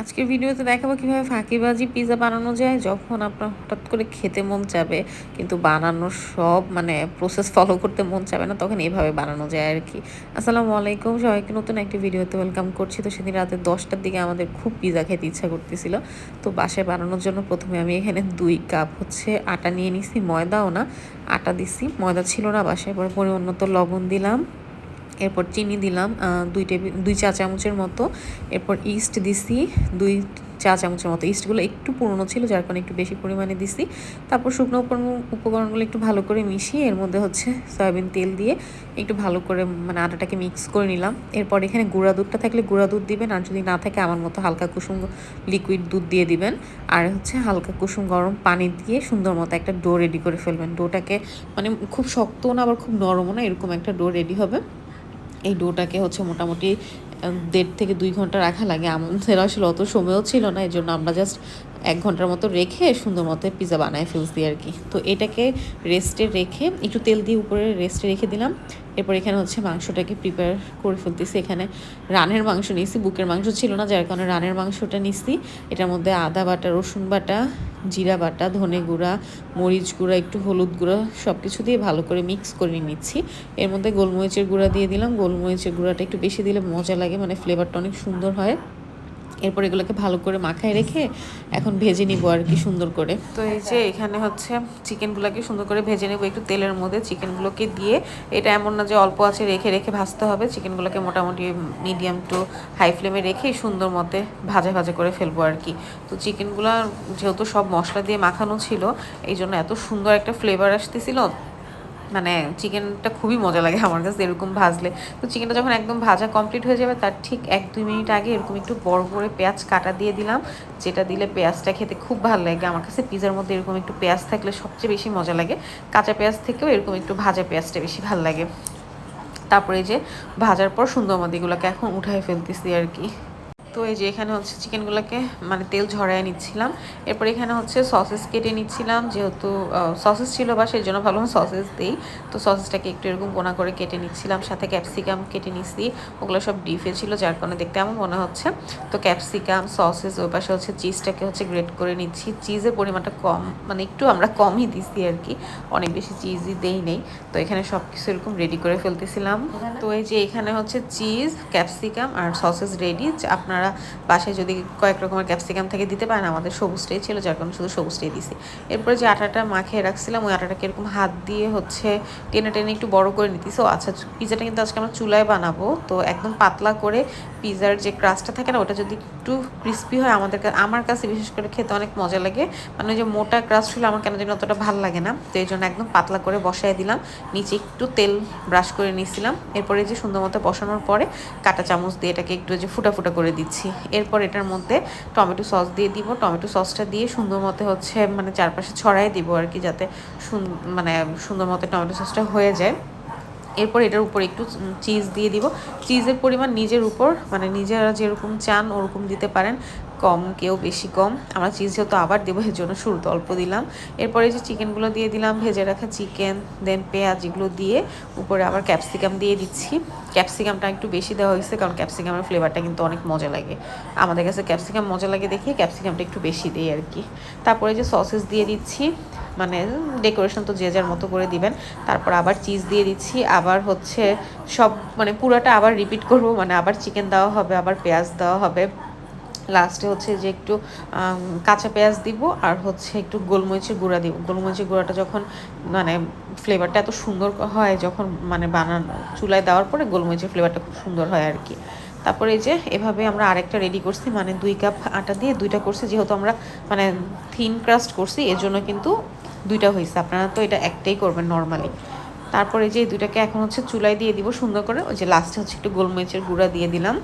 আজকের ভিডিওতে দেখাবো কীভাবে ফাঁকিবাজি পিৎজা বানানো যায় যখন আপনার হঠাৎ করে খেতে মন চাবে, কিন্তু বানানোর সব মানে প্রসেস ফলো করতে মন চাবে না, তখন এইভাবে বানানো যায় আর কি। আসসালামু আলাইকুম, সবাইকে নতুন একটি ভিডিওতে ওয়েলকাম করছি। তো সেদিন রাতে দশটার দিকে আমাদের খুব পিৎজা খেতে ইচ্ছা করতেছিল। তো বাসায় বানানোর জন্য প্রথমে আমি এখানে দুই কাপ হচ্ছে আটা নিয়ে নিছি, ময়দাও না, আটা দিছি, ময়দা ছিল না বাসায়, পরে পরিমাণ মতো লবণ দিলাম। এরপর চিনি দিলাম দুই টেবিল দুই চা চামচের মতো। এরপর ইস্ট দিছি, দুই চা চামচের মতো। ইস্টগুলো একটু পুরনো ছিল, যার কারণে একটু বেশি পরিমাণে দিছি। তারপর শুকনো উপকরণগুলো একটু ভালো করে মিশিয়ে এর মধ্যে হচ্ছে সয়াবিন তেল দিয়ে একটু ভালো করে মানে আটাটাকে মিক্স করে নিলাম। এরপর এখানে গুঁড়া দুধটা থাকলে গুঁড়া দুধ দিবেন, আর যদি না থাকে আমার মতো হালকা কুসুম লিকুইড দুধ দিয়ে দিবেন। আর হচ্ছে হালকা কুসুম গরম পানি দিয়ে সুন্দর মতো একটা ডো রেডি করে ফেলবেন। ডোটাকে মানে খুব শক্তও না, আবার খুব নরমও না, এরকম একটা ডো রেডি হবে। এই ডোটাকে হচ্ছে মোটামুটি দেড় থেকে দুই ঘণ্টা রাখা লাগে। আমাদের আসলে অত সময়ও ছিল না, এই জন্য আমরা জাস্ট এক ঘণ্টার মতো রেখে সুন্দর মতো পিজা বানায় ফেলছি আর কি। তো এটাকে রেস্টে রেখে, একটু তেল দিয়ে উপরে রেস্টে রেখে দিলাম। এরপর এখানে হচ্ছে মাংসটাকে প্রিপেয়ার করে ফেলতেছি। এখানে রানের মাংস নিয়েছি, বুকের মাংস ছিল না, যার কারণে রানের মাংসটা নিছি। এটার মধ্যে আদা বাটা, রসুন বাটা জিরা বাটা, ধনে গুঁড়া, মরিচ গুঁড়া, একটু হলুদ গুঁড়া সব কিছু দিয়ে ভালো করে মিক্স করে নিচ্ছি। এর মধ্যে গোলমরিচের গুঁড়া দিয়ে দিলাম। গোলমরিচের গুঁড়াটা একটু বেশি দিলে মজা লাগে মানে ফ্লেভারটা অনেক সুন্দর হয়। এরপর এগুলোকে ভালো করে মাখায় রেখে এখন ভেজে নিব আর কি সুন্দর করে। তো এই যে এখানে হচ্ছে চিকেনগুলোকে সুন্দর করে ভেজে নেব একটু তেলের মধ্যে। চিকেনগুলোকে দিয়ে এটা এমন না যে অল্প আছে রেখে রেখে ভাজতে হবে। চিকেনগুলোকে মোটামুটি মিডিয়াম টু হাই ফ্লেমে রেখে সুন্দর মতে ভাজা ভাজা করে ফেলব আর কি। তো চিকেনগুলো যেহেতু সব মশলা দিয়ে মাখানো ছিল এই জন্য এত সুন্দর একটা ফ্লেভার আসতেছিল। মানে চিকেনটা খুবই মজা লাগে আমার কাছে এরকম ভাজলে। তো চিকেনটা যখন একদম ভাজা কমপ্লিট হয়ে যাবে, তার ঠিক এক দুই মিনিট আগে এরকম একটু বড় করে পেঁয়াজ কাটা দিয়ে দিলাম, যেটা দিলে পেঁয়াজটা খেতে খুব ভালো লাগে। আমার কাছে পিজার মধ্যে এরকম একটু পেঁয়াজ থাকলে সবচেয়ে বেশি মজা লাগে। কাঁচা পেঁয়াজ থেকেও এরকম একটু ভাজা পেঁয়াজটা বেশি ভালো লাগে। তারপরে যে ভাজার পর সুন্দর মতো এগুলোকে এখন উঠায় ফেলতেছি আর কি। তো এই যে এখানে হচ্ছে চিকেনগুলোকে মানে তেল ঝরাই নিচ্ছিলাম। এরপর এখানে হচ্ছে সসেস কেটে নিচ্ছিলাম যেহেতু সসেস ছিল বা সেই জন্য ভাবলাম সসেস দিই। তো সসেসটাকে একটু এরকম গোনা করে কেটে নিচ্ছিলাম সাথে ক্যাপসিকাম কেটে নিচ্ছি ওগুলো সব ডিফে ছিল যার কারণে দেখতে আমার মনে হচ্ছে। তো ক্যাপসিকাম সসেস ওই পাশে হচ্ছে চিজটাকে হচ্ছে গ্রেট করে নিচ্ছি। চিজের পরিমাণটা কম মানে একটু আমরা কমই দিছি আর কি। অনেক বেশি চিজই দেই নেই। তো এখানে সব কিছু এরকম রেডি করে ফেলতেছিলাম। তো এই যে এখানে হচ্ছে চিজ ক্যাপসিকাম আর সসেস রেডি আপনার আপনারা বাসায় যদি কয়েক রকমের ক্যাপসিকাম থেকে দিতে পারেন, আমাদের সবুজটাই ছিল, যার কারণে শুধু সবুজটাই দিছি। এরপরে যে আটাটা মাখিয়ে রাখছিলাম, ওই আটাটাকে এরকম হাত দিয়ে হচ্ছে টেনে টেনে একটু বড় করে নিতেছি। আচ্ছা পিজাটা কিন্তু আজকে আমরা চুলায় বানাবো, তো একদম পাতলা করে পিজার যে ক্রাস্টটা থাকে না, ওটা যদি একটু ক্রিস্পি হয়, আমাদের আমার কাছে বিশেষ করে খেতে অনেক মজা লাগে। মানে যে মোটা ক্রাস্ট হলে আমার কেন যেন অতটা ভালো লাগে না, তো এই জন্য একদম পাতলা করে বসাই দিলাম। নিচে একটু তেল ব্রাশ করে নিয়েছিলাম। এরপরে যে সুন্দর মতো বসানোর পরে কাটা চামচ দিয়ে এটাকে একটু যে ফুটা ফুটা করে দিচ্ছি। এরপর এটার মধ্যে টমেটো সস দিয়ে দিব। টমেটো সসটা দিয়ে সুন্দর মতো হচ্ছে মানে চারপাশে ছড়াই দিব আর কি, যাতে মানে সুন্দর মতো টমেটো সসটা হয়ে যায়। এরপর এটার উপর একটু চিজ দিয়ে দিব। চিজের পরিমাণ নিজের উপর মানে নিজেরা যেরকম চান ওরকম দিতে পারেন। কম, কেউ বেশি কম। আমরা চিজ যেহেতু আবার দেবো, এর জন্য শুরুতে অল্প দিলাম। এরপরে যে চিকেনগুলো দিয়ে দিলাম, ভেজে রাখা চিকেন, দেন পেঁয়াজ এগুলো দিয়ে উপরে আবার ক্যাপসিকাম দিয়ে দিচ্ছি। ক্যাপসিকামটা একটু বেশি দেওয়া হয়েছে, কারণ ক্যাপসিকামের ফ্লেভারটা কিন্তু অনেক মজা লাগে। আমাদের কাছে ক্যাপসিকাম মজা লাগে দেখে ক্যাপসিকামটা একটু বেশি দিই আর কি। তারপরে যে সসেস দিয়ে দিচ্ছি মানে ডেকোরেশন তো যে যার মতো করে দিবেন, তারপর আবার চিজ দিয়ে দিচ্ছি, আবার হচ্ছে সব মানে পুরাটা আবার রিপিট করব মানে আবার চিকেন দেওয়া হবে, আবার পেঁয়াজ দেওয়া হবে। লাস্টে হচ্ছে যে একটু কাঁচা পেঁয়াজ দিব আর হচ্ছে একটু গোলমরিচের গুঁড়া দিব। গোলমরিচের গুঁড়াটা যখন মানে ফ্লেভারটা এত সুন্দর হয় যখন মানে বানান, চুলায় দেওয়ার পরে গোলমরিচের ফ্লেভারটা খুব সুন্দর হয় আর কি। তারপরে এই যে এভাবে আমরা আরেকটা রেডি করছি মানে দুই কাপ আটা দিয়ে দুইটা করছি, যেহেতু আমরা মানে থিন ক্রাস্ট করছি এর জন্য কিন্তু দুইটা হয়েছে। আপনারা তো এটা একটাই করবেন নর্মালি তারপরে যে দুইটাকে এখন হচ্ছে চুলায় দিয়ে দিব সুন্দর করে, ওই যে লাস্টে হচ্ছে একটু গোলমরিচের গুঁড়া দিয়ে দিলাম।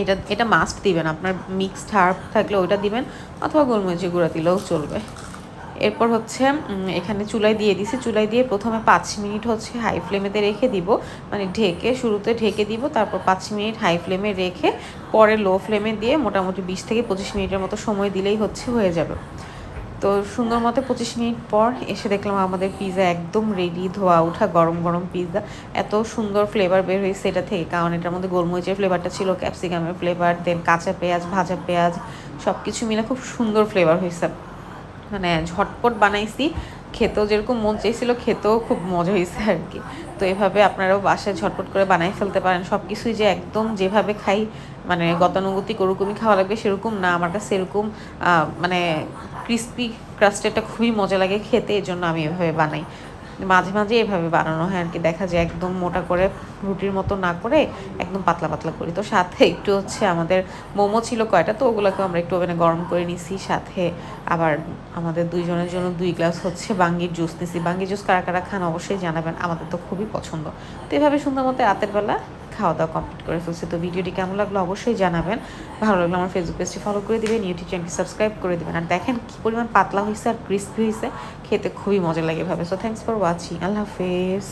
এটা এটা মাস্ট দিবেন। আপনার মিক্সড হার্ব থাকলে ওইটা দিবেন, অথবা গোলমরিচি গুঁড়া দিলেও চলবে। এরপর হচ্ছে এখানে চুলায় দিয়ে দিছি। চুলাই দিয়ে প্রথমে পাঁচ মিনিট হচ্ছে হাই ফ্লেমেতে রেখে দিব। মানে ঢেকে, শুরুতে ঢেকে দিব, তারপর পাঁচ মিনিট হাই ফ্লেমে রেখে, পরে লো ফ্লেমে দিয়ে মোটামুটি বিশ থেকে পঁচিশ মিনিটের মতো সময় দিলেই হচ্ছে হয়ে যাবে। তো সুন্দর মতো পঁচিশ মিনিট পর এসে দেখলাম আমাদের পিৎজা একদম রেডি ধোয়া ওঠা গরম গরম পিৎজা এত সুন্দর ফ্লেভার বের হয়েছে এটা থেকে, কারণ এটার মধ্যে গোলমরিচের ফ্লেভারটা ছিল ক্যাপসিকামের ফ্লেভার দেন কাঁচা পেঁয়াজ, ভাজা পেঁয়াজ সব কিছু মিলে খুব সুন্দর ফ্লেভার হয়েছে। মানে ঝটপট বানাইছি, খেতেও যেরকম মন চাইছিল, খেতেও খুব মজা হয়েছে আর কি তো এভাবে আপনারাও বাসায় ঝটপট করে বানাই ফেলতে পারেন। সব কিছুই যে একদম যেভাবে খাই মানে গতানুগতিক ওরকমই খাওয়া লাগবে সেরকম না। আমার কাছে এরকম মানে ক্রিস্পি ক্রাস্টেরটা খুবই মজা লাগে খেতে এই জন্য আমি এভাবে বানাই। মাঝে মাঝে এভাবে বানানো হয় আর কি দেখা যায় একদম মোটা করে রুটির মতো না করে একদম পাতলা পাতলা করি। তো সাথে একটু হচ্ছে আমাদের মোমো ছিল কয়টা, তো ওগুলোকে আমরা একটু ওভেনে গরম করে নিছি, সাথে আবার আমাদের দুইজনের জন্য দুই গ্লাস হচ্ছে বাঙ্গির জুস নিছি। বাঙ্গির জুস কারা কারা খান অবশ্যই জানাবেন, আমাদের তো খুবই পছন্দ। তো এভাবে সুন্দর মতো রাতের বেলা খাওয়া দাওয়া কমপ্লিট করে ফেলছে। তো ভিডিওটি কেমন লাগল অবশ্যই জানাবেন। ভালো লাগল আমার ফেসবুক পেজটি ফলো করে দেবেন ইউটিউব চ্যানেলটি সাবস্ক্রাইব করে দেবেন। আর দেখেন কী পরিমাণ পাতলা হয়েছে আর ক্রিস্পি হয়েছে খেতে খুবই মজা লাগে ভাবে সো থ্যাংকস ফর ওয়াচিং আল্লাহ হাফেজ।